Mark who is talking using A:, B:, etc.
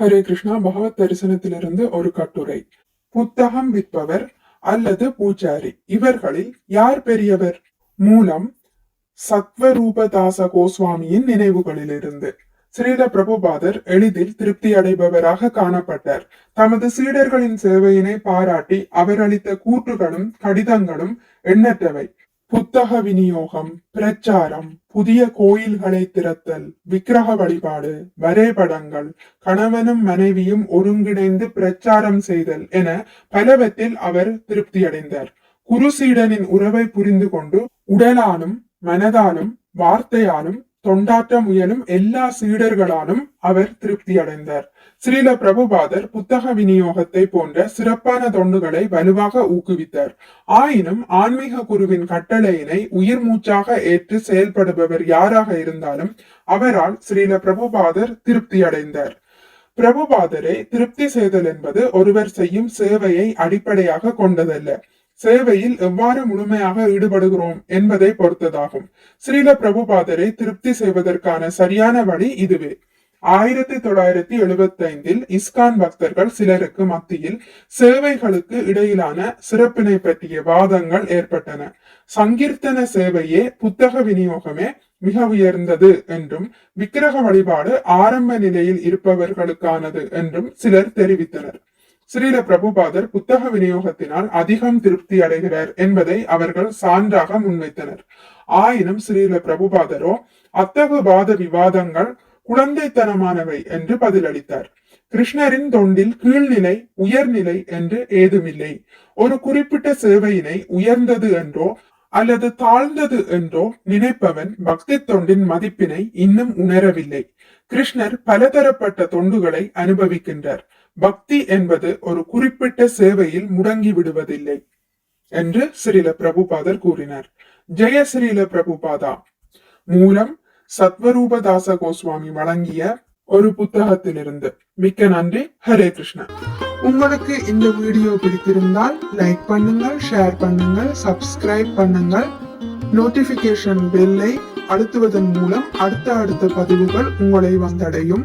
A: ஹரே கிருஷ்ணா பகவத் தரிசனத்திலிருந்து ஒரு கட்டுரை. புத்தகம் விற்பவர் அல்லது பூஜாரி. இவர்களில் யார் பெரியவர்? மூலம் சத்வரூபதாச கோஸ்வாமியின் நினைவுகளிலிருந்து. ஸ்ரீல பிரபுபாதர் எளிதில் திருப்தி அடைபவராக காணப்பட்டார். தமது சீடர்களின் சேவையினை பாராட்டி அவர் அளித்த கூற்றுகளும் கடிதங்களும் எண்ணற்றவை. புத்தக விநியோகம் பிரச்சாரம் புதிய கோயில்களை திறத்தல் விக்கிரக வழிபாடு வரைபடங்கள் கணவனும் மனைவியும் ஒருங்கிணைந்து பிரச்சாரம் செய்தல் என பலவற்றில் அவர் திருப்தியடைந்தார். குருசீடனின் உறவை புரிந்து கொண்டு உடலாலும் மனதாலும் வார்த்தையாலும் தொண்டாற்ற முயலும் எல்லா சீடர்களாலும் அவர் திருப்தி அடைந்தார் ஸ்ரீல பிரபுபாதர் புத்தக விநியோகத்தை போன்ற சிறப்பான தொண்டுகளை வலுவாக ஊக்குவித்தார். ஆயினும் ஆன்மீக குருவின் கட்டளையினை உயிர் மூச்சாக ஏற்று செயல்படுபவர் யாராக இருந்தாலும் அவரால் ஸ்ரீல பிரபுபாதர் திருப்தி அடைந்தார் பிரபுபாதரை திருப்தி செய்தல் என்பது ஒருவர் செய்யும் சேவையை அடிப்படையாக கொண்டதல்ல. சேவையில் எவ்வாறு முழுமையாக ஈடுபடுகிறோம் என்பதை பொறுத்ததாகும். ஸ்ரீல பிரபுபாதரை திருப்தி செய்வதற்கான சரியான வழி இதுவே. ஆயிரத்தி தொள்ளாயிரத்தி எழுபத்தி ஐந்தில் இஸ்கான் பக்தர்கள் சிலருக்கு மத்தியில் சேவைகளுக்கு இடையிலான சிறப்பினை பற்றிய வாதங்கள் ஏற்பட்டன. சங்கீர்த்தன சேவையே புத்தக விநியோகமே மிக உயர்ந்தது என்றும் விக்கிரக வழிபாடு ஆரம்ப நிலையில் இருப்பவர்களுக்கானது என்றும் சிலர் தெரிவித்தனர். ஸ்ரீல பிரபுபாதர் புத்தக விநியோகத்தினால் அதிகம் திருப்தி அடைகிறார் என்பதை அவர்கள் சான்றாக முன்வைத்தனர். ஆயினும் ஸ்ரீல பிரபுபாதரோ அத்தகு வாத விவாதங்கள் குழந்தைத்தனமானவை என்று பதிலளித்தார். கிருஷ்ணரின் தொண்டில் கீழ்நிலை உயர்நிலை என்று ஏதுமில்லை. ஒரு குறிப்பிட்ட சேவையினை உயர்ந்தது என்றோ அல்லது தாழ்ந்தது என்றோ நினைப்பவன் பக்தி தொண்டின் மதிப்பினை இன்னும் உணரவில்லை. கிருஷ்ணர் பலதரப்பட்ட தொண்டுகளை அனுபவிக்கின்றார். பக்தி என்பது ஒரு குறிப்பிட்ட சேவையில் முடங்கி விடுவதில்லை என்று ஸ்ரீல பிரபுபாதர் கூறினார். ஜெய ஸ்ரீல பிரபுபாதா. மூலம் சத்வரூபதாச கோஸ்வாமி வழங்கிய ஒரு புத்தகத்திலிருந்து. மிக்க நன்றி. ஹரே கிருஷ்ணா. உங்களுக்கு இந்த வீடியோ பிடித்திருந்தால் லைக் பண்ணுங்கள் ஷேர் பண்ணுங்கள் சப்ஸ்கிரைப் பண்ணுங்கள். நோட்டிபிகேஷன் பெல்லை அழுத்துவதன் மூலம் அடுத்த அடுத்த பதிவுகள் உங்களை வந்தடையும்.